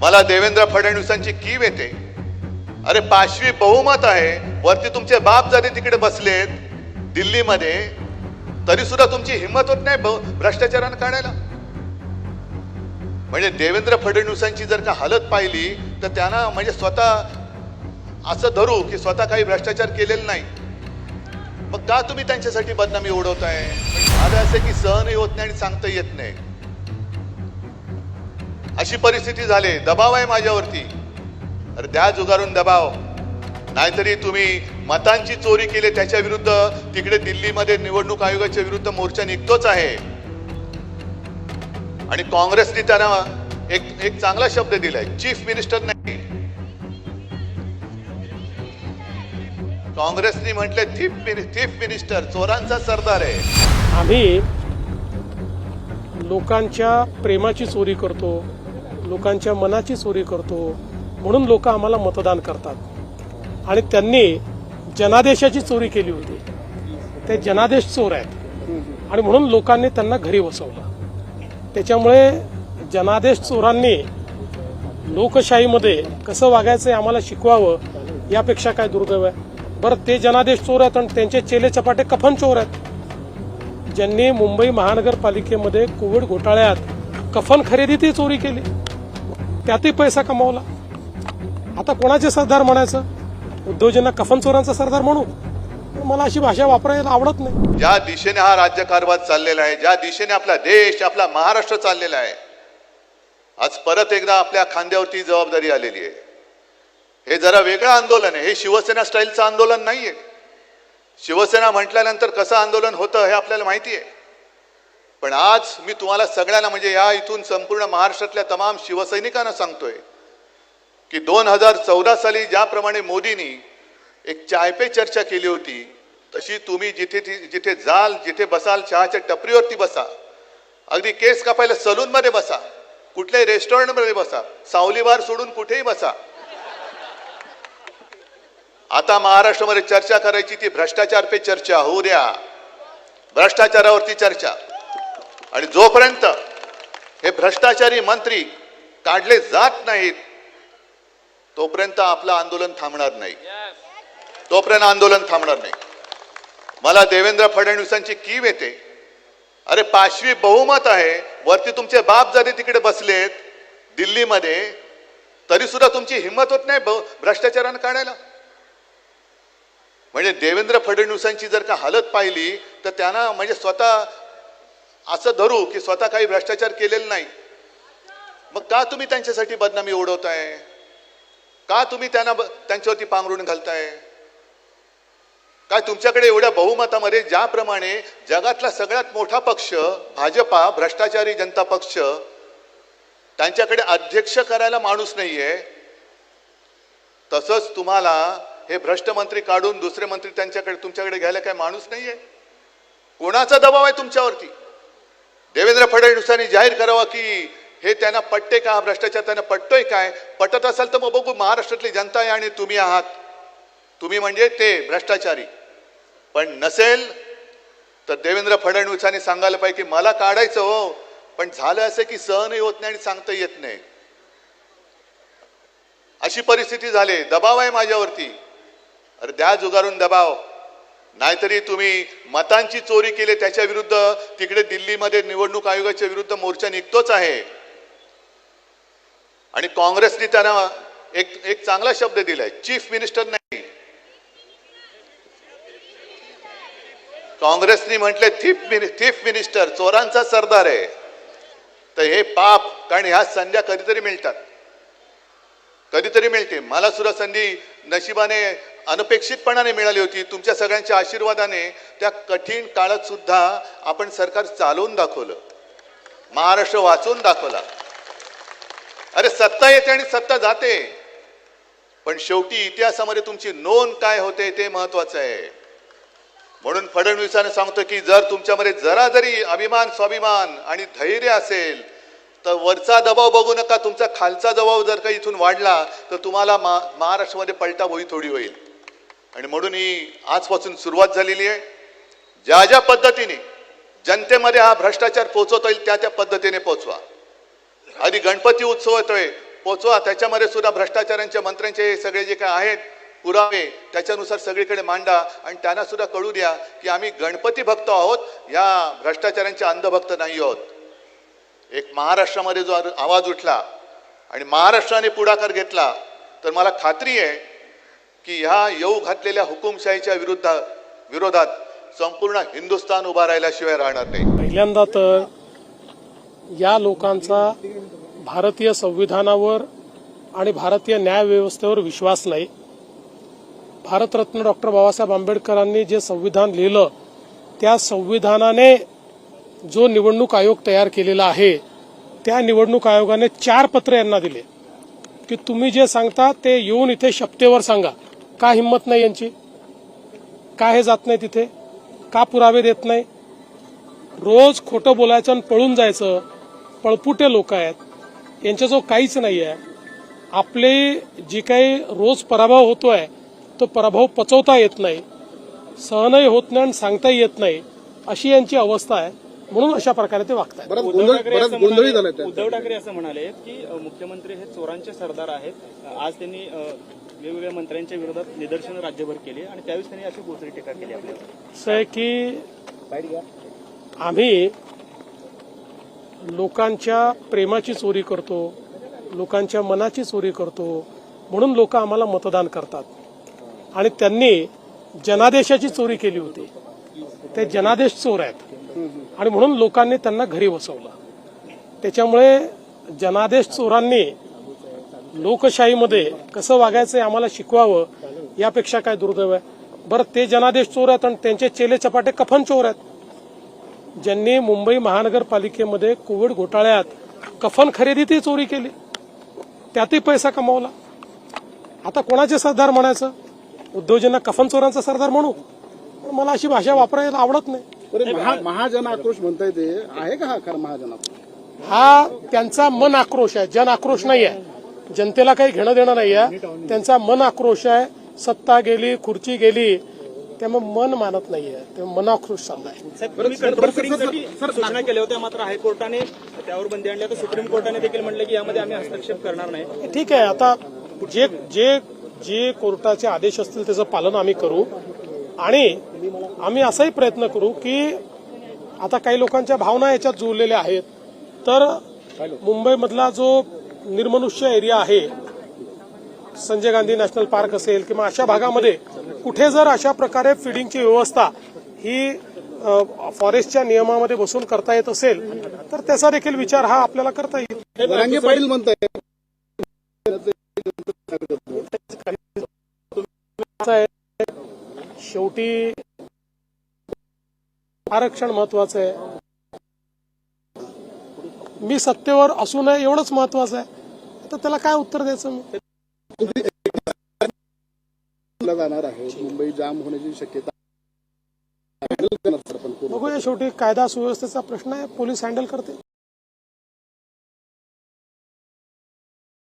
मला देवेंद्र फडणवीसांची कीव येते. अरे पाचवी बहुमत आहे. वरती तुमचे बाप जरी तिकडे बसलेत दिल्लीमध्ये तरी सुद्धा तुमची हिंमत होत नाही भ्रष्टाचारानं काढायला. म्हणजे देवेंद्र फडणवीसांची जर का हालत पाहिली तर त्यांना म्हणजे स्वतः असं धरू की स्वतः काही भ्रष्टाचार केलेला नाही. मग का तुम्ही त्यांच्यासाठी बदनामी ओढवताय? म्हणजे झालं असं की सहनही होत नाही आणि सांगता येत नाही. अशी परिस्थिती झाली दबाव आहे माझ्यावरती. अरे द्या जुगारून दबाव. नाहीतरी तुम्ही मतांची चोरी केली त्याच्या विरुद्ध तिकडे दिल्लीमध्ये निवडणूक आयोगाच्या विरुद्ध मोर्चा निघतोच आहे. आणि काँग्रेसने त्यांना एक एक चांगला शब्द दिलाय चीफ मिनिस्टर नाही. काँग्रेसने म्हटले चीफ चीफ मिनिस्टर चोरांचा सरदार आहे. आम्ही लोकांच्या प्रेमाची चोरी करतो. लोकांच्या मनाची चोरी करतो म्हणून लोक आम्हाला मतदान करतात. आणि त्यांनी जनादेशाची चोरी केली होती. ते जनादेश चोर आहेत. आणि म्हणून लोकांनी त्यांना घरी बसवलं. त्याच्यामुळे जनादेश चोरांनी लोकशाहीमध्ये कसं वागायचं आम्हाला शिकवावं यापेक्षा काय दुर्दैव आहे? बरं ते जनादेश चोर आहेत आणि त्यांचे चेले चपाटे कफन चोर आहेत. ज्यांनी मुंबई महानगरपालिकेमध्ये कोविड घोटाळ्यात कफन खरेदी ती चोरी केली. त्यातही पैसा कमावला. आता कोणाचे सरदार म्हणायचं? उद्योजना कफन चोरांचा सरदार म्हणू? मला अशी भाषा वापरायला आवडत नाही. ज्या दिशेने हा राज्यकारभार चाललेला आहे ज्या दिशेने आपला देश आपला महाराष्ट्र चाललेला आहे आज परत एकदा आपल्या खांद्यावरती जबाबदारी आलेली आहे. हे जरा वेगळं आंदोलन आहे. हे शिवसेना स्टाईलचं आंदोलन नाहीये. शिवसेना म्हटल्यानंतर कसं आंदोलन होतं हे आपल्याला माहिती आहे. पण आज मी तुम्हाला सगळ्यांना म्हणजे या इथून संपूर्ण महाराष्ट्रातल्या तमाम शिवसैनिकांना सांगतोय की दोन हजार चौदा साली ज्याप्रमाणे मोदींनी एक चाय पे चर्चा केली होती तशी तुम्ही जिथे ती- जिथे जाल जिथे बसाल चहाच्या टपरीवरती बसा. अगदी केस कापायला सलूनमध्ये बसा. कुठल्याही रेस्टॉरंटमध्ये बसा. सावलीवार सोडून कुठेही बसा. आता महाराष्ट्रामध्ये चर्चा करायची ती भ्रष्टाचार पे चर्चा. होऊ द्या. भ्रष्टाचारावरती चर्चा. आणि जोपर्यंत हे भ्रष्टाचारी मंत्री काढले जात नाहीत तोपर्यंत आपलं आंदोलन थांबणार नाही. तोपर्यंत आंदोलन थांबणार नाही. मला देवेंद्र फडणवीसांची कीव येते. अरे पाचवी बहुमत आहे. वरती तुमचे बाप जरी तिकडे बसलेत दिल्लीमध्ये तरी सुद्धा तुमची हिंमत होत नाही भ्रष्टाचारानं काढायला. म्हणजे देवेंद्र फडणवीसांची जर का हालत पाहिली तर त्यांना म्हणजे स्वतः असं धरू की स्वतः काही भ्रष्टाचार केलेला नाही. मग का तुम्ही त्यांच्यासाठी बदनामी ओढवताय? का तुम्ही त्यांना त्यांच्यावरती पांघरून घालताय? काय तुमच्याकडे एवढ्या बहुमतामध्ये ज्याप्रमाणे जगातला सगळ्यात मोठा पक्ष भाजपा भ्रष्टाचारी जनता पक्ष त्यांच्याकडे अध्यक्ष करायला माणूस नाहीये. तसंच तुम्हाला हे भ्रष्ट मंत्री काढून दुसरे मंत्री त्यांच्याकडे तुमच्याकडे घ्यायला काय माणूस नाहीये? कोणाचा दबाव आहे तुमच्यावरती? देवेंद्र फडणवीसांनी जाहीर करावा की हे त्यांना पटते का? हा भ्रष्टाचार त्यांना पटतोय काय? पटत असाल तर मग बघू महाराष्ट्रातली जनता आहे आणि तुम्ही आहात. तुम्ही म्हणजे ते भ्रष्टाचारी. पण नसेल तर देवेंद्र फडणवीसांनी सांगायला पाहिजे की मला काढायचं हो पण झालं असं की सहनही होत नाही आणि सांगता येत नाही. अशी परिस्थिती झाली. दबाव आहे माझ्यावरती. अरे द्या जुगारून दबाव. नाहीतरी तुम्ही मतांची चोरी केली त्याच्या विरुद्ध तिकडे दिल्लीमध्ये निवडणूक आयोगाच्या विरुद्ध मोर्चा निघतोच आहे. आणि काँग्रेसने त्यांना एक एक चांगला शब्द दिलाय चीफ मिनिस्टर नाही. काँग्रेसने म्हटले थीफ मिनि- थीफ मिनिस्टर चोरांचा सरदार आहे. तर हे पाप कारण ह्या संध्या कधीतरी मिळतात. कधीतरी मिळते. मला सुद्धा संधी नशिबाने अनपेक्षितपणाने मिळाली होती. तुमच्या सगळ्यांच्या आशीर्वादाने त्या कठीण काळात सुद्धा आपण सरकार चालवून दाखवलं. महाराष्ट्र वाचवून दाखवला. अरे सत्ता येते आणि सत्ता जाते. पण शेवटी इतिहासामध्ये तुमची नोंद काय होते ते महत्वाचं आहे. म्हणून फडणवीसाने सांगतो की जर तुमच्यामध्ये जरा जरी अभिमान स्वाभिमान आणि धैर्य असेल तर वरचा दबाव बघू नका. तुमचा खालचा दबाव जर का इथून वाढला तर तुम्हाला मा महाराष्ट्रामध्ये पलटा होई थोडी होईल. आणि म्हणून ही आजपासून सुरुवात झालेली आहे. ज्या ज्या पद्धतीने जनतेमध्ये हा भ्रष्टाचार पोचवता येईल त्या त्या पद्धतीने पोचवा आधी गणपती उत्सव येतोय पोचवा त्याच्यामध्ये सुद्धा भ्रष्टाचारांच्या मंत्र्यांचे सगळे जे काय आहेत पुरावे त्याच्यानुसार सगळीकडे मांडा. आणि त्यांना सुद्धा कळू द्या की आम्ही गणपती भक्त आहोत या भ्रष्टाचारांचे अंधभक्त नाही आहोत. एक महाराष्ट्रामध्ये जो आवाज उठला आणि महाराष्ट्राने पुढाकार घेतला तर मला खात्री आहे की ह्या येऊ घातलेल्या हुकुमशाहीच्या विरुद्ध विरोधात संपूर्ण हिंदुस्थान उभा राहिल्याशिवाय राहणार नाही. पहिल्यांदा तर या लोकांचा भारतीय संविधानावर आणि भारतीय न्यायव्यवस्थेवर विश्वास नाही. भारतरत्न डॉक्टर बाबासाहेब आंबेडकरांनी जे संविधान लिहिलं त्या संविधानाने जो निवडणूक आयोग तयार केलेला आहे त्या निवडणूक आयोगाने चार पत्र यांना दिले. की तुम्ही जे सांगता ते येऊन इथे शपथेवर सांगा. का हिंमत नाही यांची. का हे जात नाही तिथे. का पुरावे देत नाही. रोज खोटं बोलायचं आणि पळून जायचं. पळपुटे लोक आहेत. यांच्याजवळ काहीच नाही आहे आपले जी काही रोज पराभव होतोय तो पराभव पचवता येत नाही. सहनही होत नाही आणि सांगताही येत नाही. अशी यांची अवस्था आहे. म्हणून अशा प्रकारे ते वागतात उद्धव गोंधळ ठाकरे असं गोंधळी म्हणाले- झालाय त्या उद्धव ठाकरे असं म्हणाले की मुख्यमंत्री हे चोरांचे सरदार आहेत. आज त्यांनी वेगवेगळ्या मंत्र्यांच्या विरोधात निदर्शनं राज्यभर केली आणि त्यावेळेस त्यांनी अशी बोचरी टीका केली आपल्यावर. असं आहे की आम्ही लोकांच्या प्रेमाची चोरी करतो लोकांच्या मनाची चोरी करतो म्हणून लोक आम्हाला मतदान करतात. आणि त्यांनी जनादेशाची चोरी केली होती. ते जनादेश चोर आहेत. आणि म्हणून लोकांनी त्यांना घरी बसवलं. त्याच्यामुळे जनादेश चोरांनी लोकशाहीमध्ये कसं वागायचं आम्हाला शिकवावं यापेक्षा काय दुर्दैव आहे? बरं ते जनादेश चोर आहेत आणि त्यांचे चेले चपाटे कफन चोर आहेत. ज्यांनी मुंबई महानगरपालिकेमध्ये कोविड घोटाळ्यात कफन खरेदीतही चोरी केली. त्यातही पैसा कमावला. आता कोणाचे सरदार म्हणायचं? उद्योजना कफन चोरांचा सरदार म्हणू. पण मला अशी भाषा वापरायला आवडत नाही. बरं, महा महाजन आक्रोश म्हणताय ते. आहे का हा खरा महाजन आक्रोश? हा त्यांचा मन आक्रोश आहे. जन आक्रोश नाही आहे जनतेला काही घेणं देणं नाही आहे त्यांचा मन आक्रोश आहे. सत्ता गेली खुर्ची गेली त्यामुळे मन मानत नाहीये. ते मन आक्रोश चाललाय. साहेब तुम्ही कंट्रोल फिटिंगसाठी सूचना केल्या होत्या. मात्र हायकोर्टाने त्यावर बंदी आणली. आता सुप्रीम कोर्टाने देखील म्हटलं की यामध्ये आम्ही हस्तक्षेप करणार नाही. ठीक आहे. आता जे जे जे कोर्टाचे आदेश असतील त्याचं पालन आम्ही करू. आणि आम्ही असाही प्रयत्न करू की आता काही लोकांच्या भावना याच्यात जुळलेल्या आहेत. तर मुंबईमधला जो निर्मनुष्य एरिया आहे संजय गांधी नॅशनल पार्क असेल किंवा अशा भागामध्ये कुठे जर अशा प्रकारे फिडिंगची व्यवस्था ही फॉरेस्टच्या नियमामध्ये बसून करता येत असेल तर त्याचा देखील विचार हा आपल्याला करता येईल. पाटील म्हणताय शेवटी आरक्षण महत्वाचं आहे. मी सत्तेवर असू नये एवढंच महत्वाचं आहे. तर त्याला काय उत्तर द्यायचं मी? जाणार आहे? मुंबई जाम होण्याची शक्यता? बघूया शेवटी कायदा सुव्यवस्थेचा प्रश्न आहे. पोलीस हँडल करते